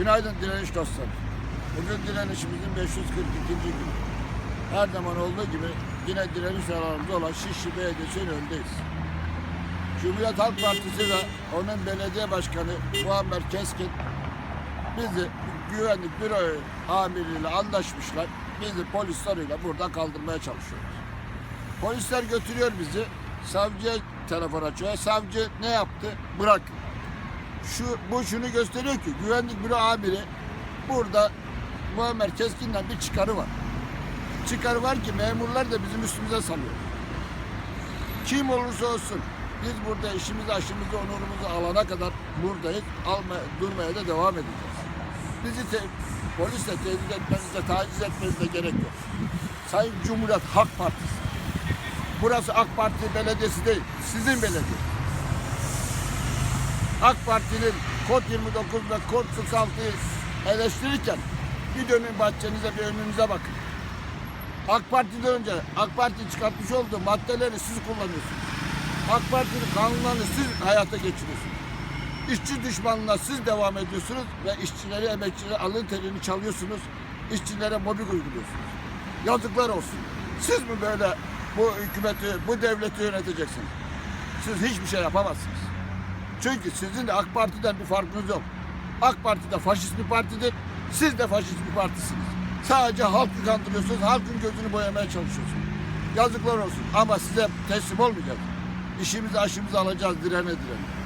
Günaydın direniş dostları. Bugün direnişimizin 542. günü. Her zaman olduğu gibi yine direniş alanımızda olan Şişli Belediyesi'nin önündeyiz. Cumhuriyet Halk Partisi ve onun belediye başkanı Muammer Keskin bizi güvenlik büro amiriyle anlaşmışlar. Bizi polislerle burada kaldırmaya çalışıyorlar. Polisler götürüyor bizi. Savcıya telefon açıyor. Savcı ne yaptı? Bırak. Şu, bu şunu gösteriyor ki güvenlik büro amiri burada Muammer Keskin'den bir çıkarı var. Çıkarı var ki memurlar da bizim üstümüze salıyor. Kim olursa olsun biz burada işimizi, aşımızı, onurumuzu alana kadar buradayız. Alma, durmaya da devam edeceğiz. Bizi te, polisle tehdit etmenize, taciz etmenize gerek yok. Sayın Cumhuriyet Halk Partisi. Burası AK Parti belediyesi değil, sizin belediye. AK Parti'nin kod 29 ve kod 46'yı eleştirirken bir dönün bahçenize bir önünüze bakın. AK Parti'den önce AK Parti çıkartmış olduğu maddeleri siz kullanıyorsunuz. AK Parti'nin kanunlarını siz hayata geçiriyorsunuz. İşçi düşmanlığına siz devam ediyorsunuz ve işçileri, emekçileri alın terini çalıyorsunuz. İşçilere mobbing uyguluyorsunuz. Yazıklar olsun. Siz mi böyle bu hükümeti, bu devleti yöneteceksiniz? Siz hiçbir şey yapamazsınız. Çünkü sizin de AK Parti'den bir farkınız yok. AK Parti de faşist bir partidir. Siz de faşist bir partisiniz. Sadece halkı kandırıyorsunuz. Halkın gözünü boyamaya çalışıyorsunuz. Yazıklar olsun. Ama size teslim olmayacağız. İşimizi aşımızı alacağız direne direne.